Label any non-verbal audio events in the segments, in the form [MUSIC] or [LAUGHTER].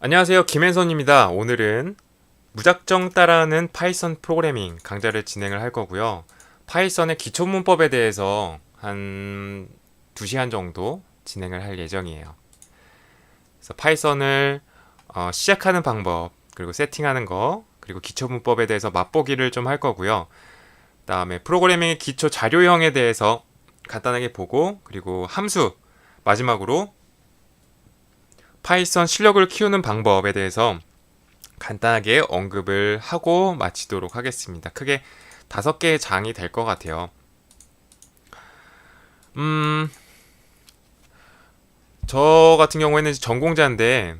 안녕하세요. 김현선입니다. 오늘은 무작정 따라하는 파이썬 프로그래밍 강좌를 진행을 할 거고요. 파이썬의 기초 문법에 대해서 한 2시간 정도 진행을 할 예정이에요. 그래서 파이썬을 어, 시작하는 방법, 그리고 세팅하는 거, 그리고 기초 문법에 대해서 맛보기를 좀 할 거고요. 그다음에 프로그래밍의 기초 자료형에 대해서 간단하게 보고 그리고 함수 마지막으로 파이썬 실력을 키우는 방법에 대해서 간단하게 언급을 하고 마치도록 하겠습니다. 크게 다섯 개의 장이 될 것 같아요. 음, 저 같은 경우에는 전공자인데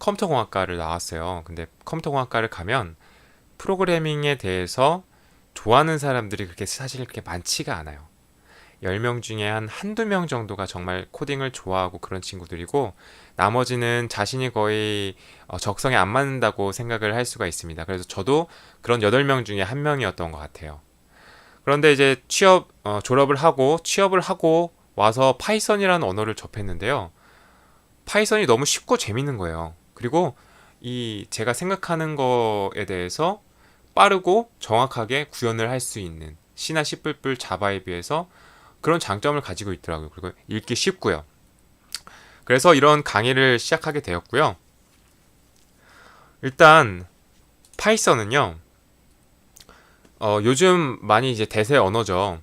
컴퓨터공학과를 나왔어요. 근데 컴퓨터공학과를 가면 프로그래밍에 대해서 좋아하는 사람들이 그렇게 사실 그렇게 많지가 않아요. 10명 중에 한 한두 명 정도가 정말 코딩을 좋아하고 그런 친구들이고 나머지는 자신이 거의 어, 적성에 안 맞는다고 생각을 할 수가 있습니다. 그래서 저도 그런 8명 중에 한 명이었던 것 같아요. 그런데 이제 취업, 어, 졸업을 하고 취업을 하고 와서 파이썬이라는 언어를 접했는데요. 파이썬이 너무 쉽고 재밌는 거예요. 그리고 이 제가 생각하는 거에 대해서 빠르고 정확하게 구현을 할 수 있는 C나 C++ 자바에 비해서 그런 장점을 가지고 있더라고요. 그리고 읽기 쉽고요. 그래서 이런 강의를 시작하게 되었고요. 일단 파이썬은요. 어, 요즘 많이 이제 대세 언어죠.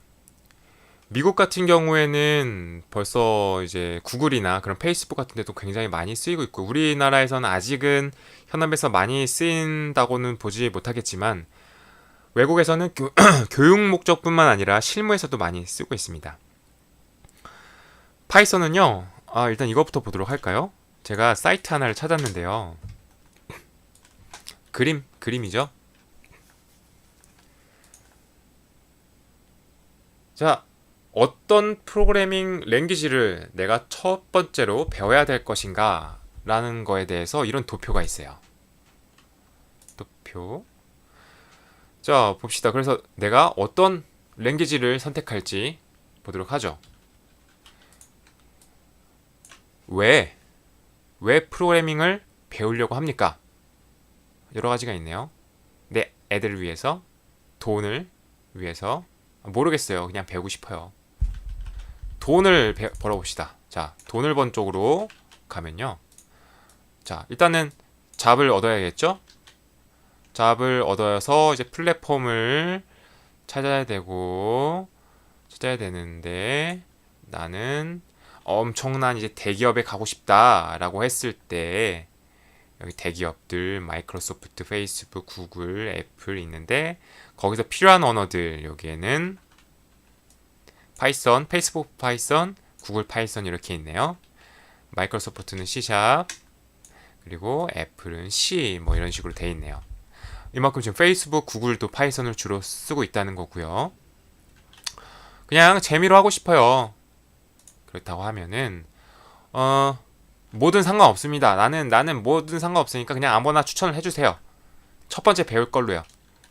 미국 같은 경우에는 벌써 이제 구글이나 그런 페이스북 같은 데도 굉장히 많이 쓰이고 있고 우리나라에서는 아직은 현업에서 많이 쓰인다고는 보지 못하겠지만 외국에서는 교, [CLEARS THROAT] 교육 목적뿐만 아니라 실무에서도 많이 쓰고 있습니다. 파이썬은요. 아, 일단 이것부터 보도록 할까요? 제가 사이트 하나를 찾았는데요. 그림, 그림이죠. 자, 어떤 프로그래밍 랭귀지를 내가 첫 번째로 배워야 될 것인가 라는 거에 대해서 이런 도표가 있어요. 도표. 자, 봅시다. 그래서 내가 어떤 랭귀지를 선택할지 보도록 하죠. 왜, 왜 프로그래밍을 배우려고 합니까? 여러 가지가 있네요. 내 애들을 위해서, 돈을 위해서, 모르겠어요. 그냥 배우고 싶어요. 돈을 배, 벌어봅시다. 자, 돈을 번 쪽으로 가면요. 자, 일단은 잡을 얻어야겠죠? 잡을 얻어서 이제 플랫폼을 찾아야 되고 찾아야 되는데 나는 엄청난 이제 대기업에 가고 싶다라고 했을 때 여기 대기업들 마이크로소프트, 페이스북, 구글, 애플 있는데 거기서 필요한 언어들 여기에는 파이썬, 페이스북 파이썬, 구글 파이썬 이렇게 있네요. 마이크로소프트는 C# 그리고 애플은 C 뭐 이런 식으로 돼 있네요. 이만큼 지금 페이스북, 구글도 파이썬을 주로 쓰고 있다는 거고요. 그냥 재미로 하고 싶어요. 그렇다고 하면은 어 뭐든 상관없습니다. 나는 나는 뭐든 상관없으니까 그냥 아무나 추천을 해주세요. 첫 번째 배울 걸로요.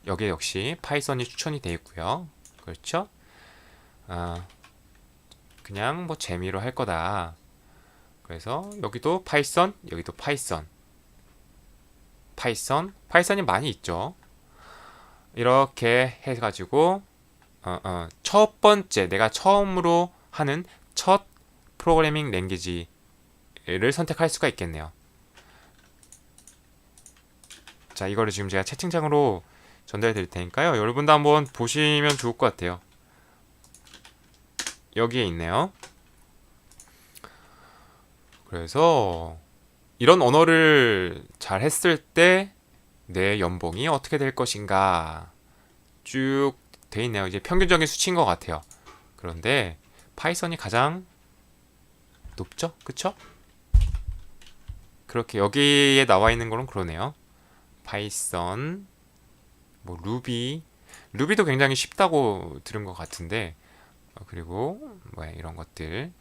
여기에 역시 파이썬이 추천이 되어 있고요. 그렇죠? 아 그냥 뭐 재미로 할 거다. 그래서 여기도 파이썬, 여기도 파이썬. 파이썬, 파이썬이 많이 있죠. 이렇게 해가지고 어, 어, 첫 번째 내가 처음으로 하는 첫 프로그래밍 랭귀지를 선택할 수가 있겠네요. 자, 이거를 지금 제가 채팅창으로 전달해 드릴 테니까요. 여러분도 한번 보시면 좋을 것 같아요. 여기에 있네요. 그래서 이런 언어를 잘 했을 때 내 연봉이 어떻게 될 것인가 쭉 돼 있네요. 이제 평균적인 수치인 것 같아요. 그런데 파이썬이 가장 높죠? 그쵸? 그렇게 여기에 나와 있는 거는 그러네요. 파이썬, 뭐 루비, 루비도 굉장히 쉽다고 들은 것 같은데 어, 그리고 뭐 이런 것들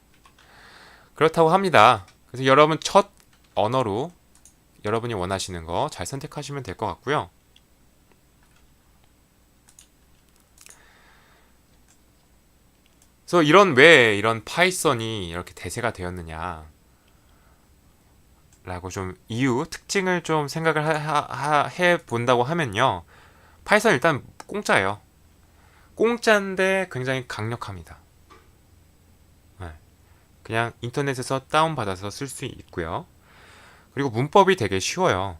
그렇다고 합니다. 그래서 여러분 첫 언어로 여러분이 원하시는 거 잘 선택하시면 될 것 같고요. 그래서 이런 왜 이런 파이썬이 이렇게 대세가 되었느냐? 라고 좀 이유, 특징을 좀 생각을 해 본다고 하면요. 파이썬 일단 공짜예요. 공짜인데 굉장히 강력합니다. 네. 그냥 인터넷에서 다운받아서 쓸 수 있고요. 그리고 문법이 되게 쉬워요.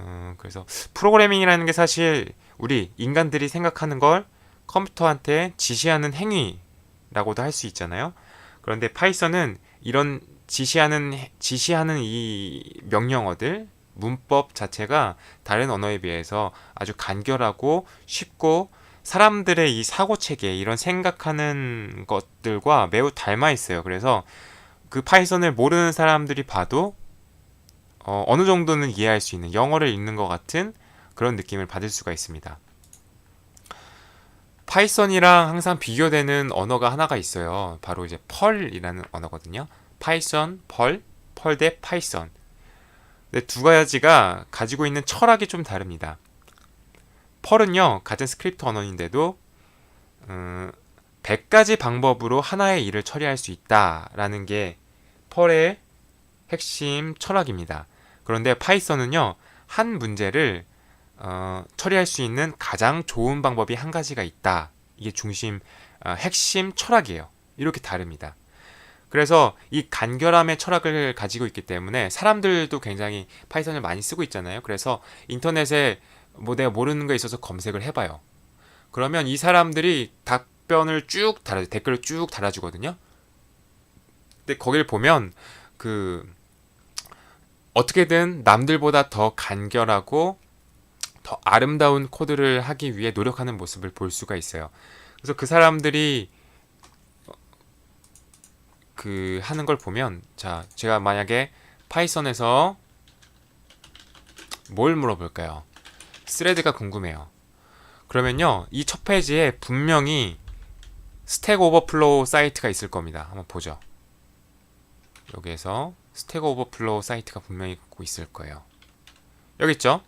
음, 그래서 프로그래밍이라는 게 사실 우리 인간들이 생각하는 걸 컴퓨터한테 지시하는 행위라고도 할 수 있잖아요. 그런데 파이썬은 이런 지시하는 지시하는 이 명령어들 문법 자체가 다른 언어에 비해서 아주 간결하고 쉽고 사람들의 이 사고 체계 이런 생각하는 것들과 매우 닮아 있어요. 그래서 그 파이썬을 모르는 사람들이 봐도 어, 어느 정도는 이해할 수 있는 영어를 읽는 것 같은 그런 느낌을 받을 수가 있습니다. 파이썬이랑 항상 비교되는 언어가 하나가 있어요. 바로 이제 펄이라는 언어거든요. 파이썬, 펄, 펄 대 파이썬. 근데 두 가지가 가지고 있는 철학이 좀 다릅니다. 펄은요, 같은 스크립트 언어인데도 음, 100가지 방법으로 하나의 일을 처리할 수 있다라는 게 펄의 핵심 철학입니다. 그런데 파이썬은요, 한 문제를 어, 처리할 수 있는 가장 좋은 방법이 한 가지가 있다. 이게 중심 어, 핵심 철학이에요. 이렇게 다릅니다. 그래서 이 간결함의 철학을 가지고 있기 때문에 사람들도 굉장히 파이썬을 많이 쓰고 있잖아요. 그래서 인터넷에 뭐 내가 모르는 거 있어서 검색을 해봐요. 그러면 이 사람들이 답변을 쭉 달아 댓글을 쭉 달아주거든요. 근데 거기를 보면 그 어떻게든 남들보다 더 간결하고 더 아름다운 코드를 하기 위해 노력하는 모습을 볼 수가 있어요. 그래서 그 사람들이 그 하는 걸 보면 자 제가 만약에 파이썬에서 뭘 물어볼까요? 스레드가 궁금해요. 그러면요 이 첫 페이지에 분명히 스택 오버플로우 사이트가 있을 겁니다. 한번 보죠. 여기에서 스택 오버플로우 사이트가 분명히 있고 있을 거예요. 여기 있죠?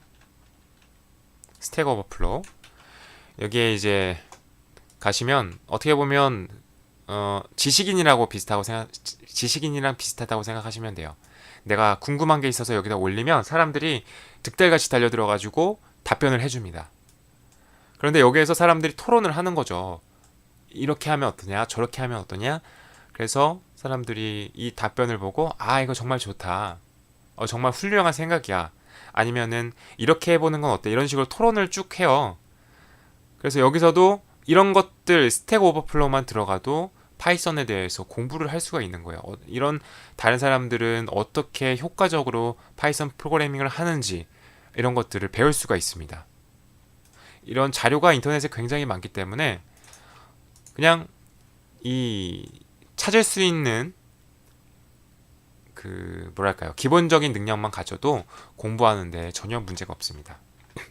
스택 오버플로우. 여기에 이제 가시면 어떻게 보면 어, 지식인이라고 비슷하고 생각 지식인이랑 비슷하다고 생각하시면 돼요. 내가 궁금한 게 있어서 여기다 올리면 사람들이 득달같이 달려들어 가지고 답변을 해줍니다. 그런데 여기에서 사람들이 토론을 하는 거죠. 이렇게 하면 어떠냐, 저렇게 하면 어떠냐. 그래서 사람들이 이 답변을 보고 아 이거 정말 좋다. 어, 정말 훌륭한 생각이야. 아니면은 이렇게 해보는 건 어때? 이런 식으로 토론을 쭉 해요. 그래서 여기서도 이런 것들 스택 오버플로우만 들어가도 파이썬에 대해서 공부를 할 수가 있는 거예요. 어, 이런 다른 사람들은 어떻게 효과적으로 파이썬 프로그래밍을 하는지 이런 것들을 배울 수가 있습니다. 이런 자료가 인터넷에 굉장히 많기 때문에 그냥 이 찾을 수 있는 그 뭐랄까요 기본적인 능력만 가져도 공부하는데 전혀 문제가 없습니다. [CLEARS THROAT]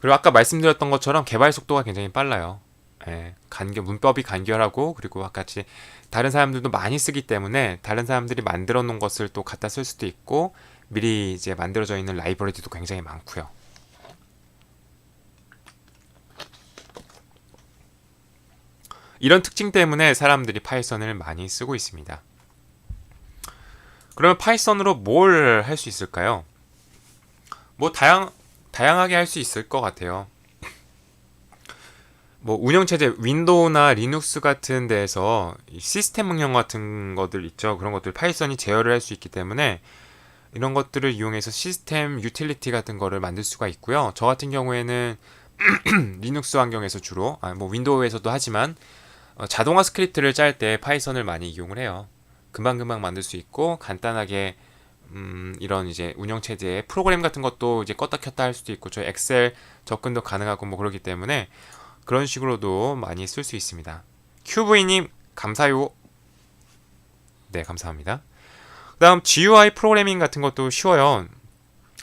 그리고 아까 말씀드렸던 것처럼 개발 속도가 굉장히 빨라요. 예, 간결 문법이 간결하고 그리고 아까 같이 다른 사람들도 많이 쓰기 때문에 다른 사람들이 만들어 놓은 것을 또 갖다 쓸 수도 있고 미리 이제 만들어져 있는 라이브러리도 굉장히 많고요. 이런 특징 때문에 사람들이 파이썬을 많이 쓰고 있습니다. 그러면 파이썬으로 뭘 할 수 있을까요? 뭐 다양 다양하게 할 수 있을 것 같아요. 뭐 운영체제 윈도우나 리눅스 같은 데에서 시스템 명령 같은 것들 있죠. 그런 것들 파이썬이 제어를 할 수 있기 때문에 이런 것들을 이용해서 시스템 유틸리티 같은 거를 만들 수가 있고요. 저 같은 경우에는 [CLEARS THROAT] 리눅스 환경에서 주로 아, 뭐 윈도우에서도 하지만 어, 자동화 스크립트를 짤 때 파이썬을 많이 이용을 해요. 금방금방 만들 수 있고 간단하게 음, 이런 이제 운영 체제의 프로그램 같은 것도 이제 껐다 켰다 할 수도 있고 저 엑셀 접근도 가능하고 뭐 그러기 때문에 그런 식으로도 많이 쓸 수 있습니다. QV님 감사요. 네 감사합니다. 그다음 GUI 프로그래밍 같은 것도 쉬워요.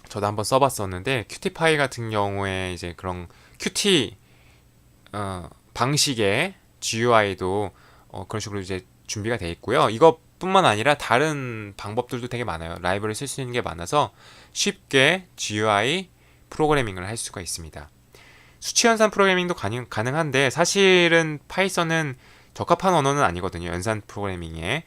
저도 한번 써봤었는데 큐티파이 같은 경우에 이제 그런 큐티 어, 방식의 GUI도 어, 그런 식으로 이제 준비가 되어 있고요. 이것뿐만 아니라 다른 방법들도 되게 많아요. 라이브를 쓸 수 있는 게 많아서 쉽게 GUI 프로그래밍을 할 수가 있습니다. 수치 연산 프로그래밍도 가능, 가능한데 사실은 파이썬은 적합한 언어는 아니거든요. 연산 프로그래밍에.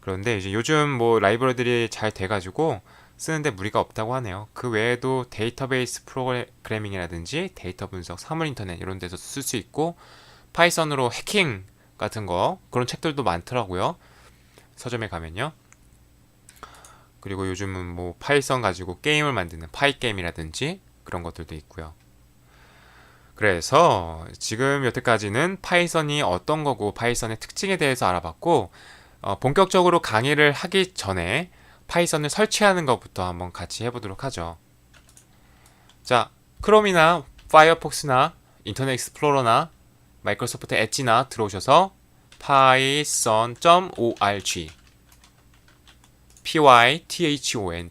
그런데 이제 요즘 뭐 라이브러들이 잘 돼가지고 쓰는데 무리가 없다고 하네요. 그 외에도 데이터베이스 프로그래밍이라든지 데이터 분석, 사물 인터넷 이런 데서 쓸 수 있고 파이썬으로 해킹 같은 거 그런 책들도 많더라고요. 서점에 가면요. 그리고 요즘은 뭐 파이썬 가지고 게임을 만드는 파이 게임이라든지 그런 것들도 있고요. 그래서 지금 여태까지는 파이썬이 어떤 거고 파이썬의 특징에 대해서 알아봤고 어, 본격적으로 강의를 하기 전에 파이썬을 설치하는 것부터 한번 같이 해보도록 하죠. 자, 크롬이나 파이어폭스나 인터넷 익스플로러나 마이크로소프트 엣지나 들어오셔서 python.org python.org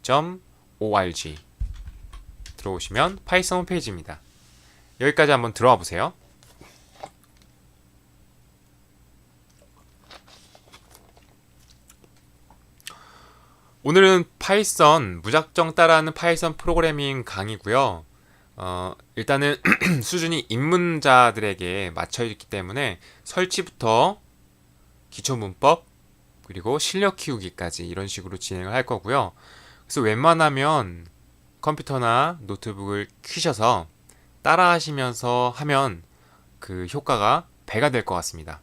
들어오시면 파이썬 홈페이지입니다. 여기까지 한번 들어와 보세요. 오늘은 파이썬 무작정 따라하는 파이썬 프로그래밍 강의고요. 어, 일단은 [CLEARS THROAT] 수준이 입문자들에게 맞춰 있기 때문에 설치부터 기초 문법 그리고 실력 키우기까지 이런 식으로 진행을 할 거고요. 그래서 웬만하면 컴퓨터나 노트북을 켜셔서 따라 하시면서 하면 그 효과가 배가 될 것 같습니다.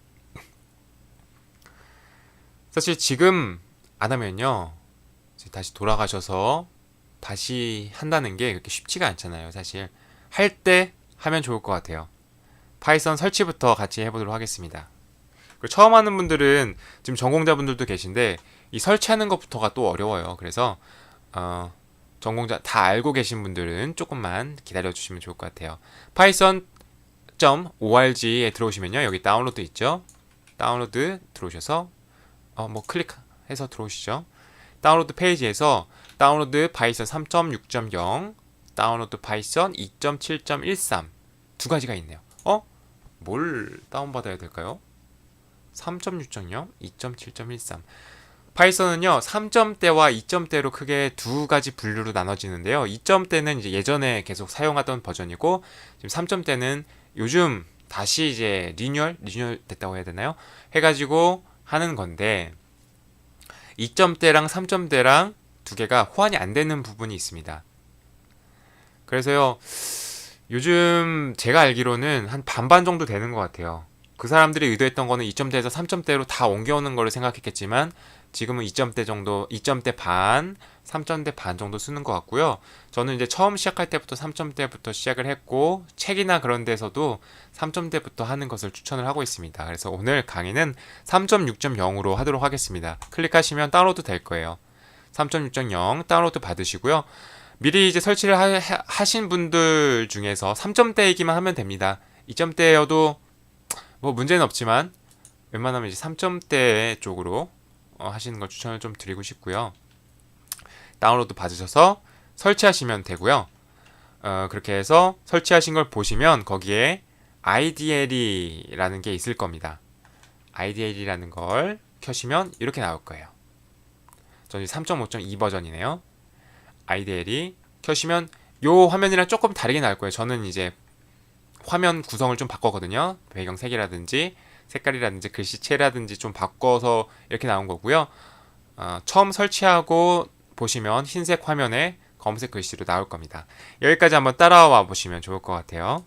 사실 지금 안 하면요. 다시 돌아가셔서 다시 한다는 게 그렇게 쉽지가 않잖아요. 사실 할 때 하면 좋을 것 같아요. 파이썬 설치부터 같이 해보도록 하겠습니다. 처음 하는 분들은 지금 전공자분들도 계신데 이 설치하는 것부터가 또 어려워요. 그래서 어, 전공자 다 알고 계신 분들은 조금만 기다려 주시면 좋을 것 같아요. python.org에 들어오시면요. 여기 다운로드 있죠. 다운로드 들어오셔서 어, 뭐 클릭해서 들어오시죠. 다운로드 페이지에서 다운로드 파이썬 3.6.0, 다운로드 파이썬 2.7.13 두 가지가 있네요. 어? 뭘 다운받아야 될까요? 3.6.0, 2.7.13 파이썬은요 3점대와 2점대로 크게 두 가지 분류로 나눠지는데요 2점대는 이제 예전에 계속 사용하던 버전이고 지금 3점대는 요즘 다시 이제 리뉴얼 리뉴얼 됐다고 해야 되나요? 해가지고 하는 건데 2점대랑 3점대랑 두 개가 호환이 안 되는 부분이 있습니다. 그래서요 요즘 제가 알기로는 한 반반 정도 되는 것 같아요. 그 사람들이 의도했던 거는 2점대에서 3점대로 다 옮겨오는 거를 생각했겠지만 지금은 2점대 정도, 2점대 반, 3점대 반 정도 쓰는 것 같고요. 저는 이제 처음 시작할 때부터 3점대부터 시작을 했고 책이나 그런 데서도 3점대부터 하는 것을 추천을 하고 있습니다. 그래서 오늘 강의는 3.6.0으로 하도록 하겠습니다. 클릭하시면 다운로드 될 거예요. 3.6.0 다운로드 받으시고요. 미리 이제 설치를 하, 하신 분들 중에서 3점대이기만 하면 됩니다. 2점대여도 뭐 문제는 없지만 웬만하면 이제 3점대 쪽으로 어, 하시는 걸 추천을 좀 드리고 싶고요. 다운로드 받으셔서 설치하시면 되고요. 어, 그렇게 해서 설치하신 걸 보시면 거기에 IDL이라는 게 있을 겁니다. IDL이라는 걸 켜시면 이렇게 나올 거예요. 저는 3.5.2 버전이네요. IDL이 켜시면 요 화면이랑 조금 다르게 나올 거예요. 저는 이제 화면 구성을 좀 바꿨거든요. 배경 색이라든지 색깔이라든지 글씨체라든지 좀 바꿔서 이렇게 나온 거고요. 어, 처음 설치하고 보시면 흰색 화면에 검은색 글씨로 나올 겁니다. 여기까지 한번 따라와 보시면 좋을 것 같아요.